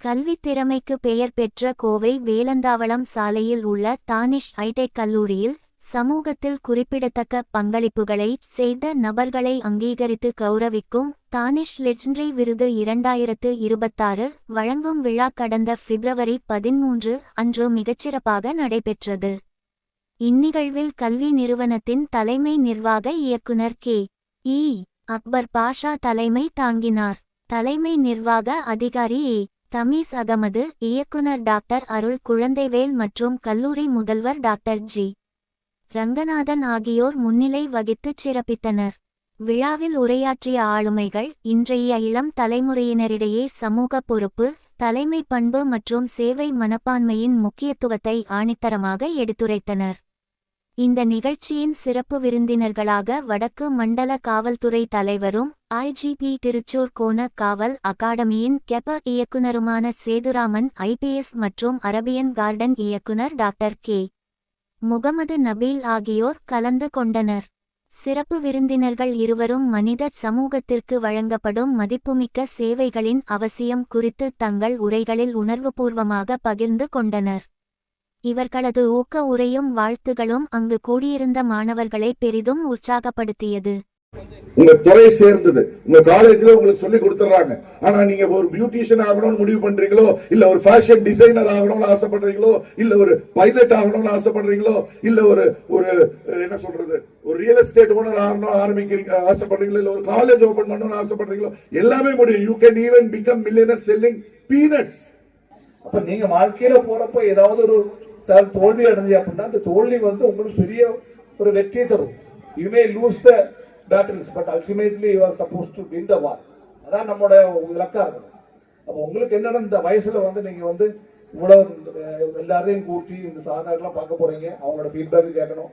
கல்வித் திறமைக்கு பெயர் பெற்ற கோவை வேலந்தாவளம் சாலையில் உள்ள தானிஷ் ஐடெக் கல்லூரியில் சமூகத்தில் குறிப்பிடத்தக்க பங்களிப்புகளை செய்த நபர்களை அங்கீகரித்து கௌரவிக்கும் தானிஷ் லெஜண்டரி விருது இரண்டாயிரத்து இருபத்தாறு வழங்கும் விழா கடந்த பிப்ரவரி பதிமூன்று அன்று மிகச்சிறப்பாக நடைபெற்றது. இந்நிகழ்வில் கல்வி நிறுவனத்தின் தலைமை நிர்வாக இயக்குனர் கே. இ. அக்பர் பாஷா தலைமை தாங்கினார். தலைமை நிர்வாக அதிகாரி ஏ. தமீஸ் அகமது இயக்குனர் டாக்டர் அருள் குழந்தைவேல் மற்றும் கல்லூரி முதல்வர் டாக்டர் ஜி. ரங்கநாதன் ஆகியோர் முன்னிலை வகித்துச் சிறப்பித்தனர். விழாவில் உரையாற்றிய ஆளுமைகள் இன்றைய இளம் தலைமுறையினரிடையே சமூக பொறுப்பு தலைமை பண்பு மற்றும் சேவை மனப்பான்மையின் முக்கியத்துவத்தை ஆணித்தரமாக எடுத்துரைத்தனர். இந்த நிகழ்ச்சியின் சிறப்பு விருந்தினர்களாக வடக்கு மண்டல காவல்துறை தலைவரும் ஐஜிபி திருச்சூர் கோண காவல் அகாடமியின் கெப இயக்குனருமான சேதுராமன் ஐபிஎஸ் மற்றும் அரபியன் கார்டன் இயக்குனர் டாக்டர் கே. முகமது நபீல் ஆகியோர் கலந்து கொண்டனர். சிறப்பு விருந்தினர்கள் இருவரும் மனித சமூகத்திற்கு வழங்கப்படும் மதிப்புமிக்க சேவைகளின் அவசியம் குறித்து தங்கள் உரைகளில் உணர்வுபூர்வமாக பகிர்ந்து கொண்டனர். இவர்களது ஊக்க உரையும் வாழ்த்துகளும் அங்கு கூடியிருந்த மாணவர்களை பெரிதும் உற்சாகப்படுத்தியது. உங்க துறை சேர்ந்தது. உங்க காலேஜ்ல உங்களுக்கு சொல்லி கொடுத்துறாங்க ஆனா நீங்க ஒரு பியூட்டிஷியன் ஆகணும்னு முடிவு பண்றீங்களோ இல்ல ஒரு ஃபேஷன் டிசைனர் ஆகணும்னு ஆசைப்படுறீங்களோ இல்ல ஒரு பைலட் ஆகணும்னு ஆசைப்படுறீங்களோ இல்ல ஒரு ஒரு என்ன சொல்றது ஒரு ரியல் எஸ்டேட் ஓனர் ஆகணும் ஆரம்பிக்கிறீங்க ஆசைப்படுறீங்களோ இல்ல ஒரு காலேஜ் ஓபன் பண்ணணும்னு ஆசைப்படுறீங்களோ எல்லாமே முடியும். You can even become millionaire selling peanuts அப்ப நீங்க வாழ்க்கையில போறப்ப ஏதாவது ஒரு தான் தோல்வி அடைஞ்சு அப்படின்னா அந்த தோல்வி வந்து உங்களுக்கு பெரிய ஒரு வெற்றியை தரும். You may lose the battles but ultimately you are suppose to win the war அதான் நம்மளோட இலக்கா இருக்கும். அப்போ உங்களுக்கு என்னன்னா இந்த வயசுல வந்து நீங்க வந்து இவ்வளவு எல்லாரையும் கூட்டி இந்த சாதனைகள்லாம் பார்க்க போறீங்க. அவங்களோட ஃபீட்பேக் கேட்கணும்.